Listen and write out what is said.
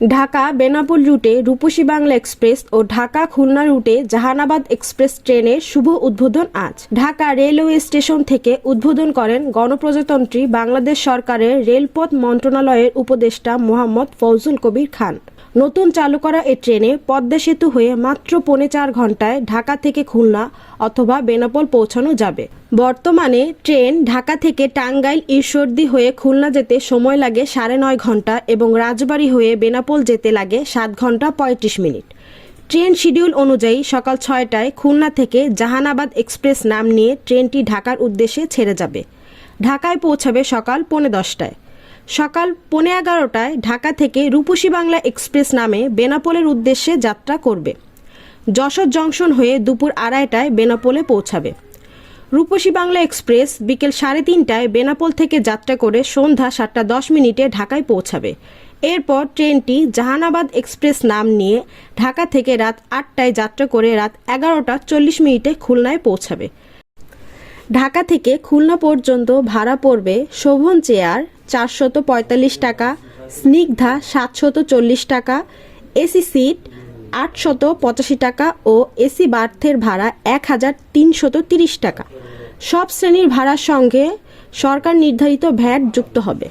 ঢাকা বেনাপোল রুটে রূপসী বাংলা এক্সপ্রেস ও ঢাকা খুলনা রুটে জাহানাবাদ এক্সপ্রেস ট্রেনের শুভ উদ্বোধন আজ। ঢাকা রেলওয়ে স্টেশন থেকে উদ্বোধন করেন গণপ্রজাতন্ত্রী বাংলাদেশ সরকারের রেলপথ মন্ত্রণালয়ের উপদেষ্টা মোহাম্মদ ফৌজুল কবির খান। নতুন চালু করা এ ট্রেনে পদ্মা সেতু হয়ে মাত্র পৌনে চার ঘন্টায় ঢাকা থেকে খুলনা অথবা বেনাপোল পৌঁছানো যাবে। বর্তমানে ট্রেন ঢাকা থেকে টাঙ্গাইল ঈশ্বরদী হয়ে খুলনা যেতে সময় লাগে সাড়ে নয় ঘণ্টা এবং রাজবাড়ী হয়ে বেনাপোল যেতে লাগে সাত ঘণ্টা পঁয়ত্রিশ মিনিট। ট্রেন শিডিউল অনুযায়ী সকাল ছয়টায় খুলনা থেকে জাহানাবাদ এক্সপ্রেস নাম নিয়ে ট্রেনটি ঢাকার উদ্দেশ্যে ছেড়ে যাবে। ঢাকায় পৌঁছাবে সকাল পৌনে দশটায়। সকাল পৌনে এগারোটায় ঢাকা থেকে রূপসী বাংলা এক্সপ্রেস নামে বেনাপোলের উদ্দেশ্যে যাত্রা করবে। যশোর জংশন হয়ে দুপুর আড়াইটায় বেনাপোলে পৌঁছাবে। রূপসী বাংলা এক্সপ্রেস বিকেল সাড়ে তিনটায় বেনাপোল থেকে যাত্রা করে সন্ধ্যা সাতটা দশ মিনিটে ঢাকায় পৌঁছাবে। এরপর ট্রেনটি জাহানাবাদ এক্সপ্রেস নাম নিয়ে ঢাকা থেকে রাত আটটায় যাত্রা করে রাত এগারোটা চল্লিশ মিনিটে খুলনায় পৌঁছাবে। ঢাকা থেকে খুলনা পর্যন্ত ভাড়া পড়বে শোভন চেয়ার চারশত পঁয়তাল্লিশ টাকা, স্নিগ্ধা সাতশত চল্লিশ টাকা, এসি সিট আটশত পঁচাশি টাকা ও এসি বার্থের ভাড়া এক হাজার তিনশত তিরিশ টাকা। সব শ্রেণির ভাড়ার সঙ্গে সরকার নির্ধারিত ভ্যাট যুক্ত হবে।